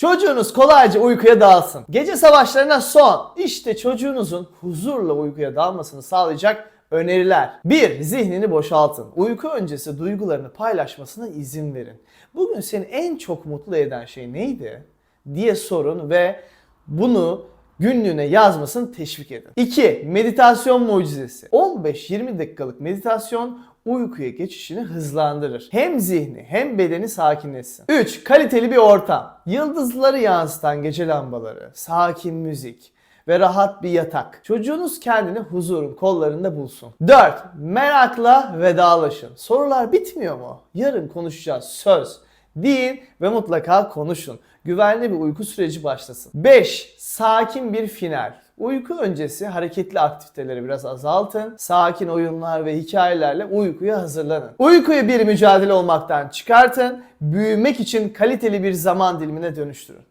Çocuğunuz kolayca uykuya dalsın. Gece savaşlarına son. İşte çocuğunuzun huzurla uykuya dalmasını sağlayacak öneriler. 1. Zihnini boşaltın. Uyku öncesi duygularını paylaşmasına izin verin. Bugün seni en çok mutlu eden şey neydi? diye sorun ve bunu günlüğüne yazmasını teşvik edin. 2. Meditasyon mucizesi. 15-20 dakikalık meditasyon uykuya geçişini hızlandırır. Hem zihni hem bedeni sakinleşsin. 3. Kaliteli bir ortam. Yıldızları yansıtan gece lambaları, sakin müzik ve rahat bir yatak. Çocuğunuz kendini huzurun kollarında bulsun. 4. Merakla vedalaşın. Sorular bitmiyor mu? Yarın konuşacağız. Söz. Deyin ve mutlaka konuşun. Güvenli bir uyku süreci başlasın. 5. Sakin bir final. Uyku öncesi hareketli aktiviteleri biraz azaltın. Sakin oyunlar ve hikayelerle uykuya hazırlanın. Uykuyu bir mücadele olmaktan çıkartın. Büyümek için kaliteli bir zaman dilimine dönüştürün.